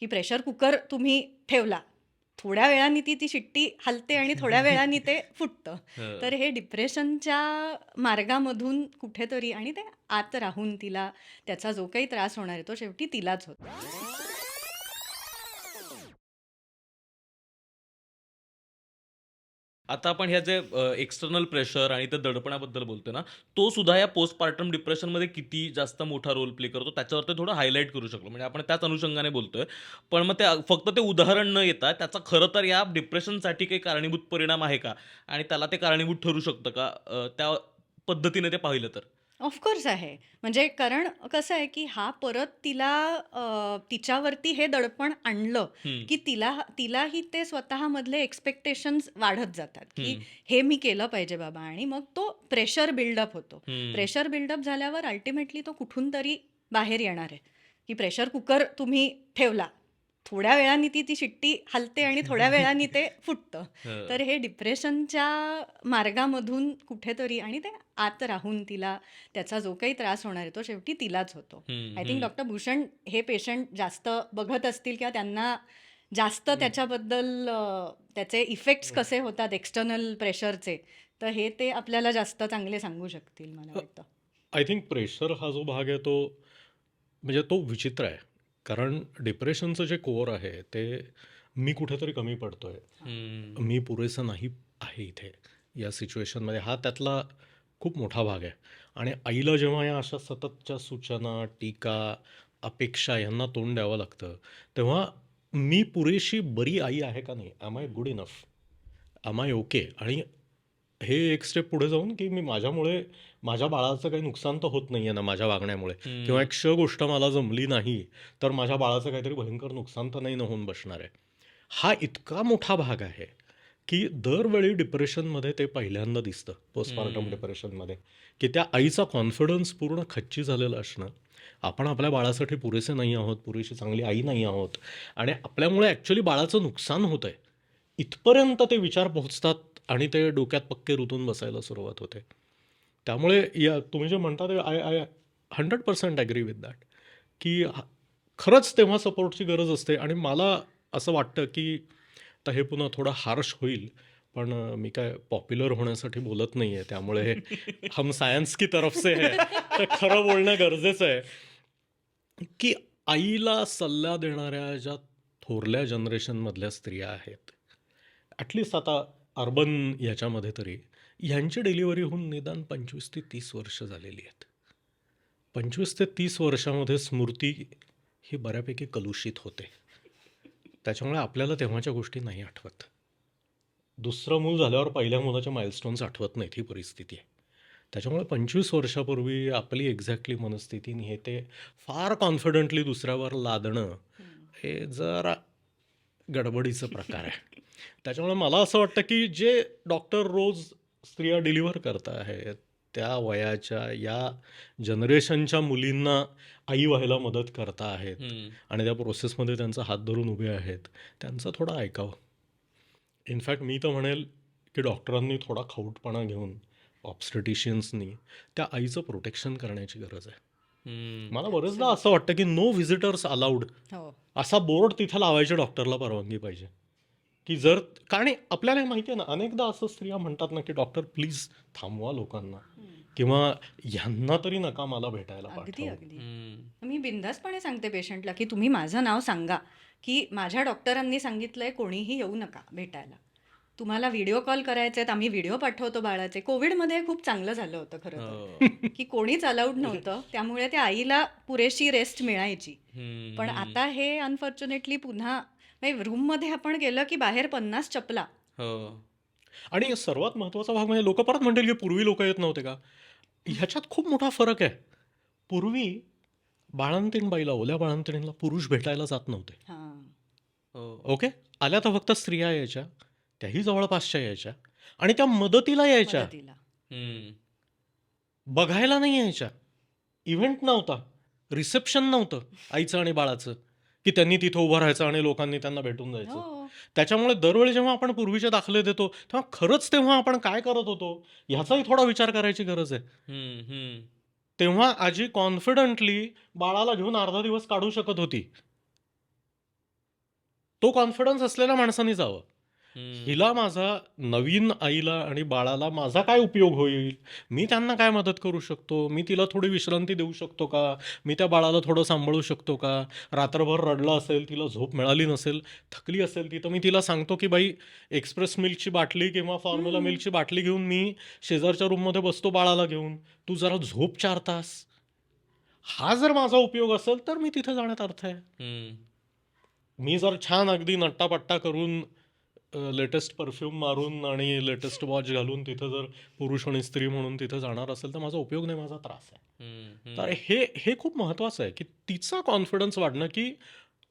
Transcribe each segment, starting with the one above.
की pressure cooker तुम्ही ठेवला. थोड्या वेळाने ती ती शिट्टी हलते आणि थोड्या वेळाने ते फुटतं. तर हे डिप्रेशनच्या मार्गामधून कुठेतरी आणि ते आत राहून तिला त्याचा जो काही त्रास होणार आहे तो शेवटी तिलाच होतो. आता आपण ह्या जे एक्सटर्नल प्रेशर आणि त्या दडपणाबद्दल बोलतोय ना तो सुद्धा या पोस्टपार्टम डिप्रेशनमध्ये किती जास्त मोठा रोल प्ले करतो त्याच्यावर ते थोडं हायलाईट करू शकलो. म्हणजे आपण त्याच अनुषंगाने बोलतोय. पण मग ते फक्त ते उदाहरण न येता त्याचा खरं तर या डिप्रेशनसाठी काही कारणीभूत परिणाम आहे का? आणि त्याला ते कारणीभूत ठरू शकतं का? त्या पद्धतीने ते पाहिलं तर. ऑफकोर्स आहे. म्हणजे कारण कसं आहे की हा परत तिला अ, तिच्यावरती हे दडपण आणलं हम्म, की तिला तिलाही ते स्वतःमधले एक्सपेक्टेशन्स वाढत जातात की हम्म, हे मी केलं पाहिजे बाबा. आणि मग तो प्रेशर बिल्डअप होतो. हम्म. प्रेशर बिल्डअप झाल्यावर अल्टिमेटली तो कुठून तरी बाहेर येणार आहे. की प्रेशर कुकर तुम्ही ठेवला. थोड्या वेळाने ती ती शिट्टी हलते आणि थोड्या वेळाने ते फुटतं. तर हे डिप्रेशनच्या मार्गामधून कुठेतरी आणि ते आत राहून तिला त्याचा जो काही त्रास होणार आहे तो शेवटी तिलाच होतो आय थिंक. डॉक्टर भूषण हे पेशंट जास्त बघत असतील किंवा त्यांना जास्त. त्याच्याबद्दल त्याचे इफेक्ट्स कसे होतात एक्सटर्नल प्रेशरचे तर हे ते आपल्याला जास्त चांगले सांगू शकतील मला वाटतं आय थिंक प्रेशर हा जो भाग आहे तो म्हणजे तो विचित्र आहे कारण डिप्रेशनचं जे कोअर आहे ते मी कुठेतरी कमी पडतोय. हम्म. मी पुरेसं नाही आहे इथे. या सिच्युएशनमध्ये हा त्यातला खूप मोठा भाग आहे. आणि आईला जेव्हा या अशा सततच्या सूचना टीका अपेक्षा यांना तोंड द्यावं लागतं तेव्हा मी पुरेशी बरी आई आहे का नाही? Am I good enough am I okay आणि हे एक स्टेप पुढे जाऊन की मी माझ्यामुळे माझ्या बाळाचं काही नुकसान तर होत नाही आहे ना माझ्या वागण्यामुळे. किंवा एक श गोष्ट मला जमली नाही तर माझ्या बाळाचं काहीतरी भयंकर नुकसान तर नाही न होऊन बसणार आहे. हा इतका मोठा भाग आहे की दरवेळी डिप्रेशनमध्ये ते पहिल्यांदा दिसतं पोस्टमार्टम. डिप्रेशनमध्ये. की त्या आईचा कॉन्फिडन्स पूर्ण खच्ची झालेला असणं. आपण आपल्या बाळासाठी पुरेसे नाही आहोत पुरेशी चांगली आई नाही आहोत. आणि आपल्यामुळे ॲक्च्युली बाळाचं नुकसान होतं आहे इथपर्यंत ते विचार पोहोचतात आणि ते डोक्यात पक्के रुतून बसायला सुरुवात होते. त्यामुळे या तुम्ही जे म्हणता ते I I hundred percent agree with that की खरंच तेव्हा सपोर्टची गरज असते आणि मला असं वाटतं की आता हे पुन्हा थोडं हार्श होईल पण मी काय पॉप्युलर होण्यासाठी बोलत नाही आहे त्यामुळे हम सायन्स की तरफ से है तर खरं बोलणं गरजेचं आहे. की आईला सल्ला देणाऱ्या ज्या थोरल्या जनरेशनमधल्या स्त्रिया आहेत ॲटलिस्ट आता अर्बन याच्यामध्ये तरी ह्यांची डिलिव्हरी होऊन निदान पंचवीस ते तीस वर्ष झालेली आहेत. पंचवीस ते तीस वर्षामध्ये स्मृती ही बऱ्यापैकी कलुषित होते. त्याच्यामुळे आपल्याला तेव्हाच्या गोष्टी नाही आठवत. दुसरं मूल झाल्यावर पहिल्या मुलाच्या माइलस्टोन्स आठवत नाहीत ही परिस्थिती आहे. त्याच्यामुळे पंचवीस वर्षापूर्वी आपली एक्झॅक्टली मनस्थिती हे ते फार कॉन्फिडंटली दुसऱ्यावर लादणं हे जरा गडबडीचं प्रकार आहे त्याच्यामुळे मला असं वाटतं की जे डॉक्टर रोज स्त्रिया डिलिव्हर करत आहेत त्या वयाच्या या जनरेशनच्या मुलींना आई व्हायला मदत करता आहेत. आणि त्या प्रोसेसमध्ये त्यांचा हात धरून उभे आहेत त्यांचं थोडं ऐकावं इनफॅक्ट मी तर म्हणेल की डॉक्टरांनी थोडा खाऊटपणा घेऊन ऑब्स्टेटिशियन्सनी त्या आईचं प्रोटेक्शन करण्याची गरज आहे. मला बरेचदा असं वाटतं की नो व्हिजिटर्स अलाउड हो असा बोर्ड तिथे लावायचे डॉक्टरला परवानगी पाहिजे. की जर कारण आपल्याला हे माहिती आहे ना अनेकदा असं स्त्रिया म्हणतात ना की डॉक्टर प्लीज थांबवा लोकांना. किंवा ह्यांना तरी नका मला भेटायला अगदी पाठवा. अगदी. मी बिंदासपणे सांगते पेशंटला की तुम्ही माझं नाव सांगा की माझ्या डॉक्टरांनी सांगितलंय कोणीही येऊ नका भेटायला. तुम्हाला व्हिडिओ कॉल करायचे आहेत आम्ही व्हिडिओ पाठवतो बाळाचे. कोविडमध्ये खूप चांगलं झालं होतं खरं तर. हो. की कोणीच अलाउड नव्हतं त्यामुळे त्या आईला पुरेशी रेस्ट मिळायची. पण आता हे अनफॉर्च्युनेटली पुन्हा रूममध्ये आपण गेलं की बाहेर पन्नास चपला. हो. आणि सर्वात महत्त्वाचा भाग म्हणजे लोक परत म्हणतील की पूर्वी लोक येत नव्हते का? ह्याच्यात खूप मोठा फरक आहे. पूर्वी बाळंतीण बाईला ओल्या बाळंतीणीला पुरुष भेटायला जात नव्हते. हां. हो. ओके? आल्या तर फक्त स्त्रिया यायच्या. त्याही जवळपासच्या यायच्या. आणि त्या मदतीला यायच्या. मदतीला. हम्म. बघायला नाही यायच्या. इव्हेंट नव्हता. रिसेप्शन नव्हतं आईचं आणि बाळाचं. की त्यांनी तिथं उभं राहायचं आणि लोकांनी त्यांना भेटून जायचं. हो. त्याच्यामुळे दरवेळी जेव्हा आपण पूर्वीचे दाखले देतो तेव्हा खरंच तेव्हा आपण काय करत होतो ह्याचाही थोडा विचार करायची गरज आहे. हम्म. हम्म. तेव्हा आजी कॉन्फिडंटली बाळाला घेऊन अर्धा दिवस काढू शकत होती. तो कॉन्फिडन्स असलेल्या माणसाने जावं. हिला माझा नवीन आईला आणि बाळाला माझा काय उपयोग होईल? मी त्यांना काय मदत करू शकतो? मी तिला थोडी विश्रांती देऊ शकतो का? मी त्या बाळाला थोडं सांभाळू शकतो का? रात्रभर रडलं असेल तिला झोप मिळाली नसेल थकली असेल ती तर मी तिला सांगतो की बाई एक्सप्रेस मिल्कची बाटली किंवा फॉर्म्युला. मिल्कची बाटली घेऊन मी शेजारच्या रूममध्ये बसतो बाळाला घेऊन. तू जरा झोप चार तास. हा जर माझा उपयोग असेल तर मी तिथे जाण्यात अर्थ आहे. मी जर छान अगदी नट्टापट्टा करून लेटेस्ट परफ्यूम मारून आणि लेटेस्ट वॉच घालून तिथं जर पुरुष आणि स्त्री म्हणून तिथं जाणार असेल तर माझा उपयोग नाही माझा त्रास आहे. तर हे हे खूप महत्त्वाचं आहे की तिचा कॉन्फिडन्स वाढणं की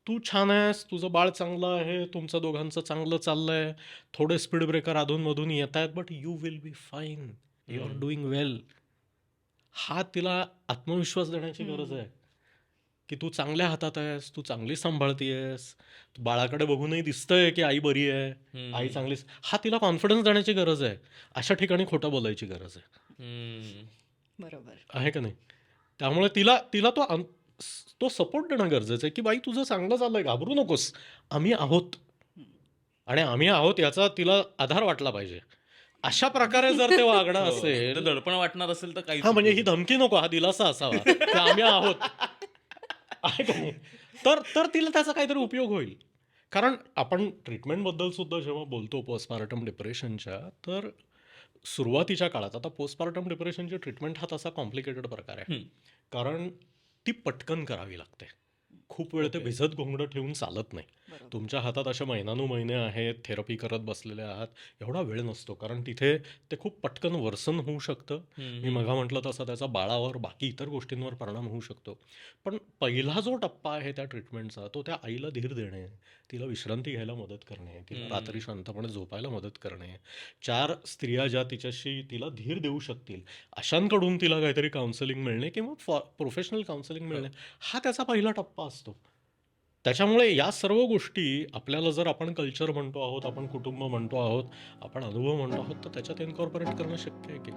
तू छान आहेस तुझं बाळ चांगलं आहे तुमचं दोघांचं चांगलं चाललंय थोडे स्पीड ब्रेकर अधूनमधून येत आहेत but you will be fine you are. Doing well हा तिला आत्मविश्वास देण्याची गरज. आहे की तू चांगल्या हातात आहेस तू चांगली सांभाळतीयस तू बाळाकडे बघूनही दिसतंय की आई बरी आहे. आई चांगली हा तिला कॉन्फिडन्स देण्याची गरज आहे. अशा ठिकाणी खोटं बोलायची गरज आहे. हम्म. बरोबर. आहे का नाही? त्यामुळे तिला तिला तो तो सपोर्ट देणं गरजेचं आहे की बाई तुझं चांगलं चाललंय घाबरू नकोस. आम्ही आहोत. आणि आम्ही आहोत याचा तिला आधार वाटला पाहिजे. अशा प्रकारे जर ते वागणं हो. असेल दडपण वाटणार असेल तर काही हा म्हणजे ही धमकी नको हा दिलासा असावा. की आम्ही आहोत. आहे का नाही? तर तर तिला त्याचा काहीतरी उपयोग होईल. कारण आपण ट्रीटमेंटबद्दल सुद्धा जेव्हा बोलतो पोस्टपार्टम डिप्रेशनच्या तर सुरुवातीच्या काळात आता पोस्टपार्टम डिप्रेशनची ट्रीटमेंट हा तसा कॉम्प्लिकेटेड प्रकार आहे. कारण ती पटकन करावी लागते. खूप वेळ ते. भिजत घोंगडं ठेवून चालत नाही तुमच्या हातात असे महिन्यानुमहिने आहेत थेरपी करत बसलेले आहात एवढा वेळ नसतो कारण तिथे ते खूप पटकन वर्सन होऊ शकतं. मी मगा म्हटलं तसं त्याचा बाळावर बाकी इतर गोष्टींवर परिणाम होऊ शकतो पण पहिला जो टप्पा आहे त्या ट्रीटमेंटचा तो त्या आईला धीर देणे तिला विश्रांती घ्यायला मदत करणे तिला. रात्री शांतपणे झोपायला मदत करणे चार स्त्रिया ज्या तिच्याशी तिला धीर देऊ शकतील अशांकडून तिला काहीतरी काउन्सिलिंग मिळणे किंवा प्रोफेशनल काउन्सिलिंग मिळणे हा त्याचा पहिला टप्पा असतो. त्याच्यामुळे या सर्व गोष्टी आपल्याला जर आपण कल्चर म्हणतो आहोत आपण कुटुंब म्हणतो आहोत आपण अनुभव म्हणतो आहोत तर त्याच्यात इन्कॉर्पोरेट करणं शक्य आहे की?